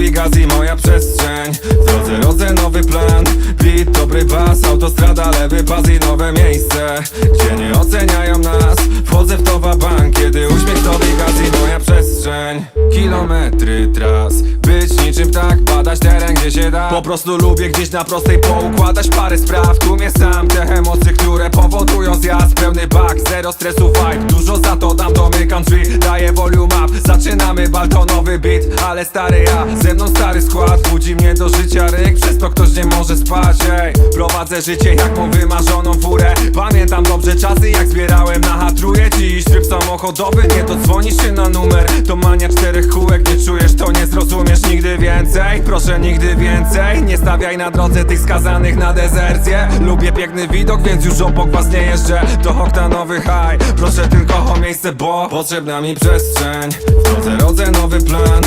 Big Gaz i moja przestrzeń. W drodze rodzę nowy plan. Beat, dobry bas, autostrada, lewy pas i nowe miejsce. Gdzie nie oceniają nas Wchodzę w towa bank, kiedy uśmiech to Big Gaz i moja przestrzeń. Kilometry tras. Być niczym tak, badać teren gdzie się da. Po prostu lubię gdzieś na prostej poukładać parę spraw. Tu mnie sam, zjazd Pełny bak, zero stresu vibe. Dużo za to dam, domykam drzwi Daję volume up, zaczynamy baltonowy beat Ale stary ja, ze mną stary skład. Budzi mnie do życia ryk, przez to ktoś nie może spać ej. Prowadzę życie jak tą wymarzoną furę. Pamiętam dobrze czasy jak zbierałem na hatruję. Dziś tryb samochodowy, nie to dzwonisz się na numer Mania czterech kółek, nie czujesz to nie zrozumiesz nigdy więcej. Proszę nigdy więcej, nie stawiaj na drodze tych skazanych na dezercję. Lubię piękny widok, więc już obok was nie jeżdżę. To oktanowy high, proszę tylko o miejsce, bo Potrzebna mi przestrzeń. W drodze rodzę nowy plan,